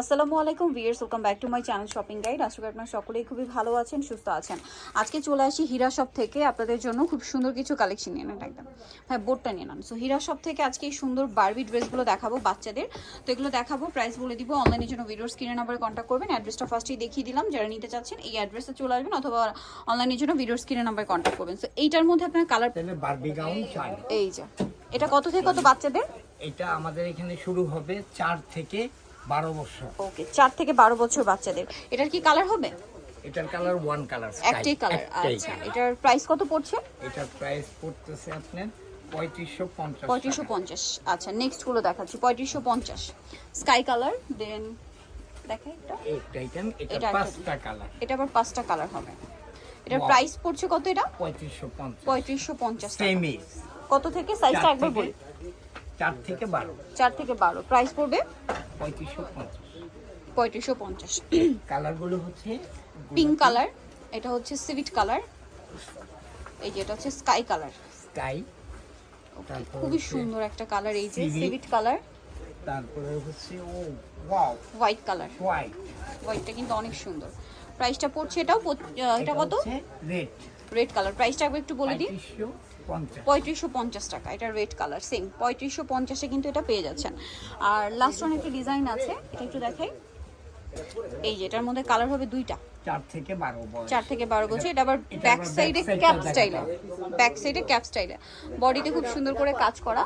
আসসালামু আলাইকুম viewers welcome back to my channel shopping guide. আশা করি আপনারা সকলেই খুবই ভালো আছেন সুস্থ আছেন। আজকে চলে আসি হীরা শপ থেকে আপনাদের জন্য খুব সুন্দর কিছু কালেকশন নিয়ে নেন একদম। হ্যাঁ বোর্ডটা নিয়ে নেন। সো হীরা শপ থেকে আজকে এই সুন্দর বারবি ড্রেসগুলো দেখাবো বাচ্চাদের। তো এগুলো দেখাবো প্রাইস বলে দিব অনলাইনের জন্য ভিডিওর স্ক্রিনে নাম্বারে কন্ট্যাক্ট করবেন। অ্যাড্রেসটা ফার্স্টেই দেখিয়ে দিলাম যারা নিতে চাচ্ছেন এই অ্যাড্রেসে চলে আসবেন অথবা অনলাইনের জন্য ভিডিওর স্ক্রিনে নাম্বারে কন্ট্যাক্ট করবেন। সো এইটার মধ্যে আপনার কালার তাহলে বারবি গাউন চাই এই যে এটা কত থেকে কত বাচ্চাদের? এটা আমাদের এখানে শুরু হবে চার থেকে বারো বছর। ওকে চার থেকে বারো বছর বাচ্চাদের। এটার কি কালার হবে? এটার কালার ওয়ান কালার একটাই কালার আচ্ছা এটার প্রাইস কত পড়ছে? এটার প্রাইস পড়তেছে আপনার পঁয়ত্রিশশো পঞ্চাশ আচ্ছা নেক্সটগুলো দেখাচ্ছি পঁয়ত্রিশশো পঞ্চাশ। স্কাই কালার দেন দেখে এটা পাঁচটা কালার আবার পাঁচটা কালার হবে। এটার প্রাইস পড়ছে কত এটা? পঁয়ত্রিশশো পঞ্চাশ। কত থেকে? সাইজটা একবার বলি। চার থেকে বারো। চার থেকে বারো। প্রাইস পড়বে? পঁয়ত্রিশশো পঞ্চাশ। পঁয়ত্রিশশো পঞ্চাশ কালারগুলো হচ্ছে পিঙ্ক কালার এটা হচ্ছে সিভিট কালার এই যে এটা হচ্ছে স্কাই কালার। স্কাই খুবই সুন্দর একটা কালার এই যে। সিভিট। কালার। তারপরে হচ্ছে ও ওয়াও। White colour. হোয়াইট। হোয়াইটটা কিন্তু অনেক সুন্দর। প্রাইসটা পড়ছে এটাও এটা কত? রেড। রেড কালার প্রাইসটা একবার একটু বলে দিই? পঁয়ত্রিশশো পঞ্চাশ। টাকা এটা রেড কালার সেম পঁয়ত্রিশশো পঞ্চাশে কিন্তু এটা পেয়ে যাচ্ছেন। আর লাস্ট ওয়ান একটা ডিজাইন আছে এটা একটু দেখাই। এই যে এটার মধ্যে কালার হবে দুইটা। চার থেকে বারো চার থেকে বারো বছর এটা আবার ব্যাক সাইডে ক্যাপ স্টাইলে ব্যাক সাইডে ক্যাপ স্টাইলে বডিতে খুব সুন্দর করে কাজ করা।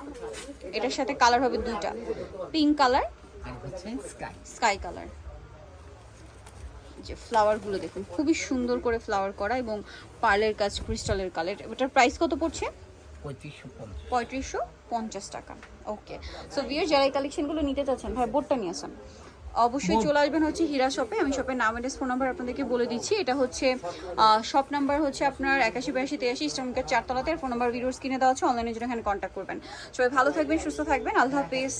এটার সাথে কালার হবে দুইটা। পিঙ্ক কালার স্কাই কালার যে ফ্লাওয়ারগুলো দেখুন খুবই সুন্দর করে ফ্লাওয়ার করা এবং পার্লের কাজ ক্রিস্টালের কালার এটার প্রাইস কত পড়ছে? পঁয়ত্রিশশো পঞ্চাশ টাকা ওকে সো বিয়ের যারা এই কালেকশনগুলো নিতে চাচ্ছেন ভাই বোর্ডটা নিয়ে আসেন। অবশ্যই চলে আসবেন হচ্ছে হীরা শপে আমি শপের নাম এড্রেস ফোন নাম্বার আপনাদেরকে বলে দিচ্ছি। এটা হচ্ছে শপ নাম্বার হচ্ছে আপনার একাশি বিরাশি তেয়াশি ইস্টার্নকার চারতলাতে। ফোন নাম্বার ভিডিওস কিনে দেওয়া আছে অনলাইনের জন্য এখানে কন্ট্যাক্ট করবেন। সবাই ভালো থাকবেন সুস্থ থাকবেন। আল্লাহ হাফিজ।